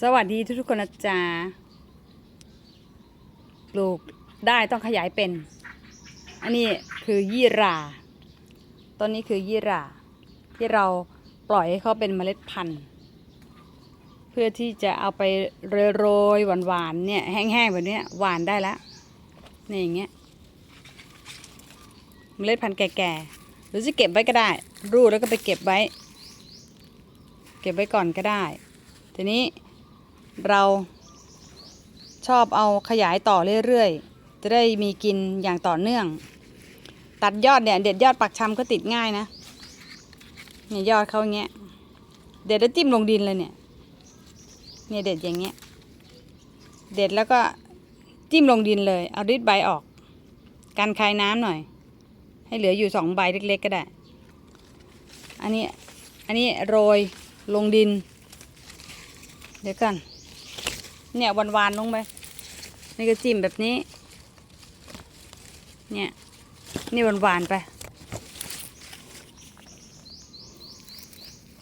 สวัสดีทุกๆคนนะจ๊ะปลูกได้ต้องขยายเป็น อันนี้คือยี่ราต้นนี้คือยี่รา ที่เราปล่อยให้เขาเป็นเมล็ดพันธุ์ เพื่อที่จะเอาไปโรยๆหวานๆเนี่ยแห้งๆแบบนี้หวานได้แล้วนี่อย่างเงี้ยเมล็ดพันธุ์แก่ๆหรือจะเก็บไว้ก็ได้ รูดแล้วก็ไปเก็บไว้ เก็บไว้ก่อนก็ได้ทีนี้ เราชอบเอาขยายต่อเรื่อยๆ จะได้มีกินอย่างต่อเนื่อง ตัดยอดเนี่ย เด็ดยอดปักชำก็ติดง่ายนะเนี่ยยอดเขาอย่างเงี้ย เด็ดแล้วจิ้มลงดินเลยเนี่ย เนี่ยเด็ดอย่างเงี้ย เด็ดแล้วก็จิ้มลงดินเลย เอาริดใบออกกันคายน้ำหน่อย ให้เหลืออยู่สองใบเล็กๆก็ได้ อันนี้ อันนี้โรยลงดิน เดี๋ยวกัน เนี่ยวานๆลงไปนี่ก็จิ้มแบบนี้ เนี่ย นี่หวานๆไป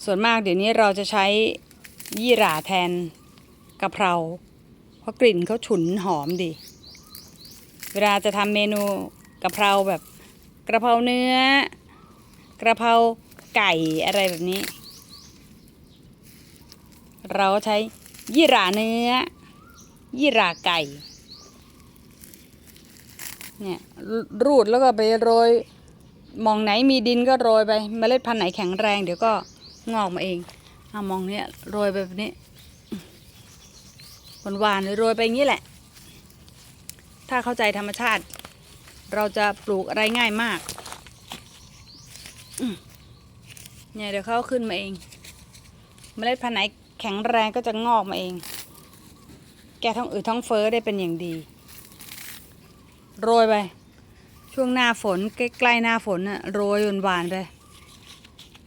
ส่วนมากเดี๋ยวนี้เราจะใช้ยี่หร่าแทนกะเพรา เพราะกลิ่นเขาฉุนหอมดี เวลาจะทำเมนูกะเพราแบบกระเพราเนื้อ กระเพราไก่อะไรแบบนี้ เราใช้ยี่หร่าเนื้อ ยี่ราไก่ เนี่ยรูดแล้วก็ไปโรยมองไหนมีดินก็โรยไปเมล็ดพันธุ์ไหนแข็งแรง เดี๋ยวก็งอกมาเองเอามองเนี้ยโรยไปแบบนี้หวานๆโรยไปอย่างนี้แหละ ถ้าเข้าใจธรรมชาติ เราจะปลูกอะไรง่ายมากเนี่ยเดี๋ยวเขาขึ้นมาเองเมล็ดพันธุ์ไหนแข็งแรงก็จะงอกมาเอง แก้ท้องอืดท้องเฟ้อได้เป็นอย่างดี โรยไป ช่วงหน้าฝนใกล้ๆหน้าฝนน่ะโรยหวานไป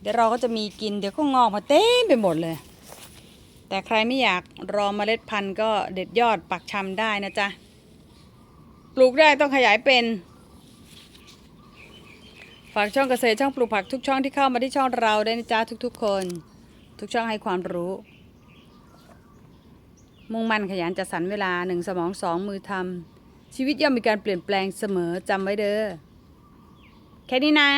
เดี๋ยวเราก็จะมีกินเดี๋ยวก็งอกมาเต็มไปหมดเลย แต่ใครไม่อยากรอเมล็ดพันธุ์ก็เด็ดยอดปักชำได้นะจ๊ะ ปลูกได้ต้องขยายเป็นฝากช่องเกษตรช่องปลูกผักทุกช่องที่เข้ามาที่ช่องเราได้นะจ๊ะทุก ๆ คน ทุกช่องให้ความรู้ มุ่งมั่นขยันจัดสรรเวลาหนึ่งสมองสองมือทำชีวิตย่อมมีการเปลี่ยนแปลงเสมอจำไว้เด้อแค่นี้นะ